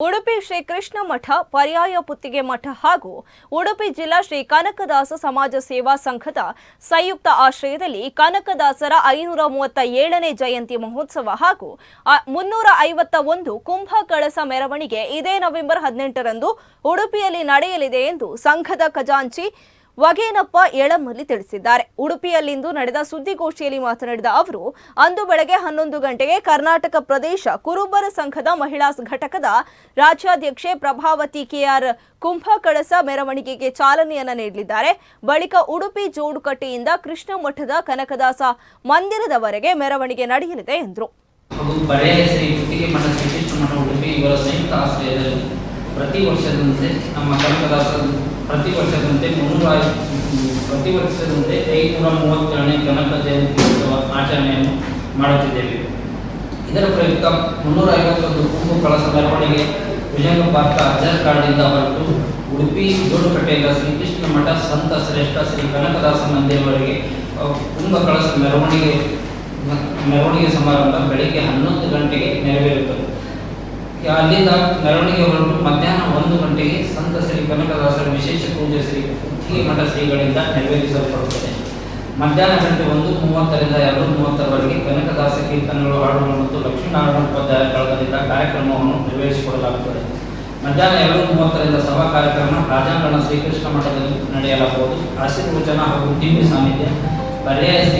ಉಡುಪಿ ಶ್ರೀ ಕೃಷ್ಣ ಮಠ, ಪರ್ಯಾಯ ಪುತ್ತಿಗೆ ಮಠ ಹಾಗೂ ಉಡುಪಿ ಜಿಲ್ಲಾ ಶ್ರೀ ಕನಕದಾಸ ಸಮಾಜ ಸೇವಾ ಸಂಘದ ಸಂಯುಕ್ತ ಆಶ್ರಯದಲ್ಲಿ ಕನಕದಾಸರ ಐನೂರ ಮೂವತ್ತ ಏಳನೇ ಜಯಂತಿ ಮಹೋತ್ಸವ ಹಾಗೂ ಮುನ್ನೂರ ಐವತ್ತ ಒಂದು ಕುಂಭ ಕಳಸ ಮೆರವಣಿಗೆ ಇದೇ ನವೆಂಬರ್ ಹದಿನೆಂಟರಂದು ಉಡುಪಿಯಲ್ಲಿ ನಡೆಯಲಿದೆ ಎಂದು ಸಂಘದ ಖಜಾಂಚಿ ವಗೇನಪ್ಪ ಏಳಮಲ್ಲಿ ತಿಳಿಸಿದ್ದಾರೆ. ಉಡುಪಿಯಲ್ಲಿಂದು ನಡೆದ ಸುದ್ದಿಗೋಷ್ಠಿಯಲ್ಲಿ ಮಾತನಾಡಿದ ಅವರು, ಅಂದು ಬೆಳಗ್ಗೆ ಹನ್ನೊಂದು ಗಂಟೆಗೆ ಕರ್ನಾಟಕ ಪ್ರದೇಶ ಕುರುಬರ ಸಂಘದ ಮಹಿಳಾ ಘಟಕದ ರಾಜ್ಯಾಧ್ಯಕ್ಷೆ ಪ್ರಭಾವತಿ ಕೆಆರ್ ಕುಂಭ ಕಳಸ ಮೆರವಣಿಗೆಗೆ ಚಾಲನೆಯನ್ನ ನೀಡಲಿದ್ದಾರೆ. ಬಳಿಕ ಉಡುಪಿ ಜೋಡುಕಟ್ಟೆಯಿಂದ ಕೃಷ್ಣ ಮಠದ ಕನಕದಾಸ ಮಂದಿರದವರೆಗೆ ಮೆರವಣಿಗೆ ನಡೆಯಲಿದೆ ಎಂದರು. ಪ್ರತಿ ವರ್ಷದಂತೆ, ನಮ್ಮ ಕನಕದಾಸ ಪ್ರತಿ ವರ್ಷದಂತೆ ಮುನ್ನೂರ ಪ್ರತಿ ವರ್ಷದಂತೆ ಐನೂರ ಮೂವತ್ತೇಳನೇ ಕನಕ ಜಯಂತಿ ಆಚರಣೆಯನ್ನು ಮಾಡುತ್ತಿದ್ದೇವೆ. ಇದರ ಪ್ರಯುಕ್ತ ಮುನ್ನೂರ ಐವತ್ತೊಂದು ಕುಂಭ ಕಳಸ ಮೆರವಣಿಗೆ ವಿಜಯಂಗ ಪಾರ್ಕ ಅಜರ್ ಕಾಡಿನಿಂದ ಹೊರಟು ಉಡುಪಿ ಜೋಡುಕಟ್ಟೆಯಿಂದ ಶ್ರೀಕೃಷ್ಣ ಮಠ ಸಂತ ಶ್ರೇಷ್ಠ ಶ್ರೀ ಕನಕದಾಸ ಮಂದಿರವರೆಗೆ ಕುಂಭ ಕಳಸ ಮೆರವಣಿಗೆ ಮೆರವಣಿಗೆ ಸಮಾರಂಭ ಬೆಳಿಗ್ಗೆ ಹನ್ನೊಂದು ಗಂಟೆಗೆ ನೆರವೇರುತ್ತದೆ. ಅಲ್ಲಿಂದ ಮೆರವಣಿಗೆ ಹೊರಟು ಮಧ್ಯಾಹ್ನ ಒಂದು ಗಂಟೆಗೆ ಸಂತ ಶ್ರೀ ಕನಕದಾಸರ ವಿಶೇಷ ಪೂಜೆ ಶ್ರೀ ಕುತ್ತಿಗೆ ಮಠ ಶ್ರೀಗಳಿಂದ ನೆರವೇರಿಸಲ್ಪಡುತ್ತದೆ. ಮಧ್ಯಾಹ್ನ ಗಂಟೆ ಒಂದು ಮೂವತ್ತರಿಂದ ಎರಡು ಮೂವತ್ತರವರೆಗೆ ಕನಕದಾಸ ಕೀರ್ತನೆಗಳು ಹಾಡುಗಳು ಮತ್ತು ಲಕ್ಷ್ಮೀನಾರಾಯಣ ಉಪಾಧ್ಯಾಯ ಕಳಗದಿಂದ ಕಾರ್ಯಕ್ರಮವನ್ನು ನೆರವೇರಿಸಿಕೊಳ್ಳಲಾಗುತ್ತದೆ. ಮಧ್ಯಾಹ್ನ ಎರಡು ಮೂವತ್ತರಿಂದ ಸಭಾ ಕಾರ್ಯಕ್ರಮ ರಾಜಾಂಗಣ ಶ್ರೀಕೃಷ್ಣ ಮಠದಲ್ಲಿ ನಡೆಯಲಾಗುವುದು. ಆಶೀರ್ವಚನ ಹಾಗೂ ದಿವ್ಯ ಸಾನ್ನಿಧ್ಯ ಪರ್ಯಾಯ